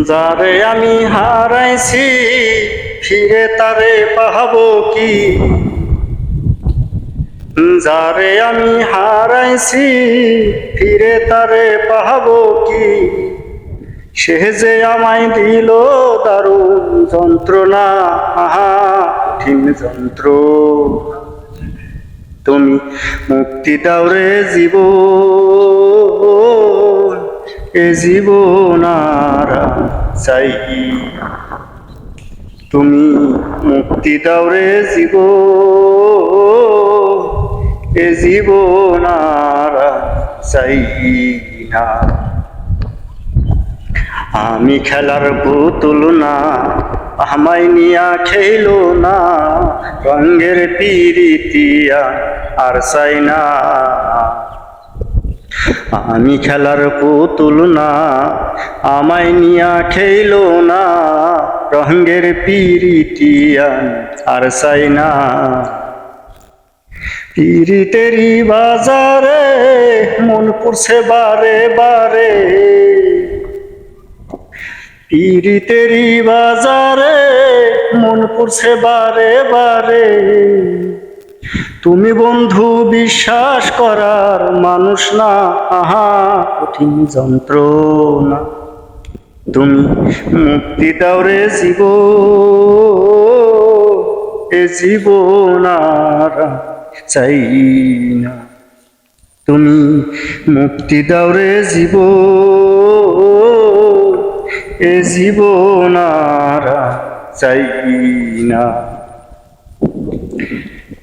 যারে আমি হারাইছি, ফিরে তারে পাহাবো কি? যারে আমি হারাইছি, ফিরে তারে পাহাবো কি? সে যে আমায় দিল দারুণ যন্ত্রণা, আহা, কঠিন যন্ত্র। তুমি মুক্তি দাও রে জীব এ জীবন আর চাই। তুমি মুক্তি দাও রে জীব। এ জীবন আর চাই না। আমি খেলার পুতুল না, আমায় নিয়া খেলো না। রঙ্গের পিরিতিয়া আর চাই না। আমি খেলার পুতুল না, আমায় নিয়া খেলো না, রঙ্গের পিরিতিয়া আর চাই না। পিরিতেরি বাজারে মন পড়ছে বারে বারে। পিরিতেরি বাজারে মন পড়ছে বারে বারে। তুমি বন্ধু, বিশ্বাস করার মানুষ না, আহা, কঠিন যন্ত্রণা। তুমি মুক্তি দাও রে জীব এ জীবন আর চাই না। তুমি মুক্তি দাও রে জীব এ জীবন আর চাই না।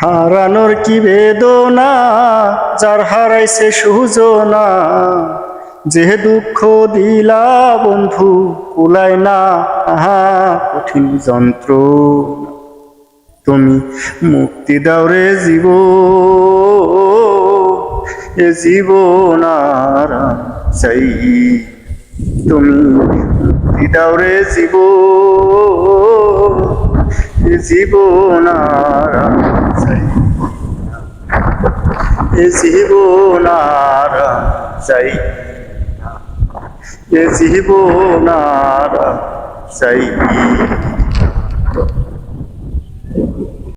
হারানোর কি বেদনা? যার হারাইছে সুজনা। যে দুঃখ দিলা বন্ধু, কুলায় না আহা কঠিন যন্ত্র তুমি মুক্তি দাও রে জীব এ জীবন চাই। তুমি মুক্তি দাও রে জীব জীবন আর এ জীবন আর চাই এ জীবন আর চাই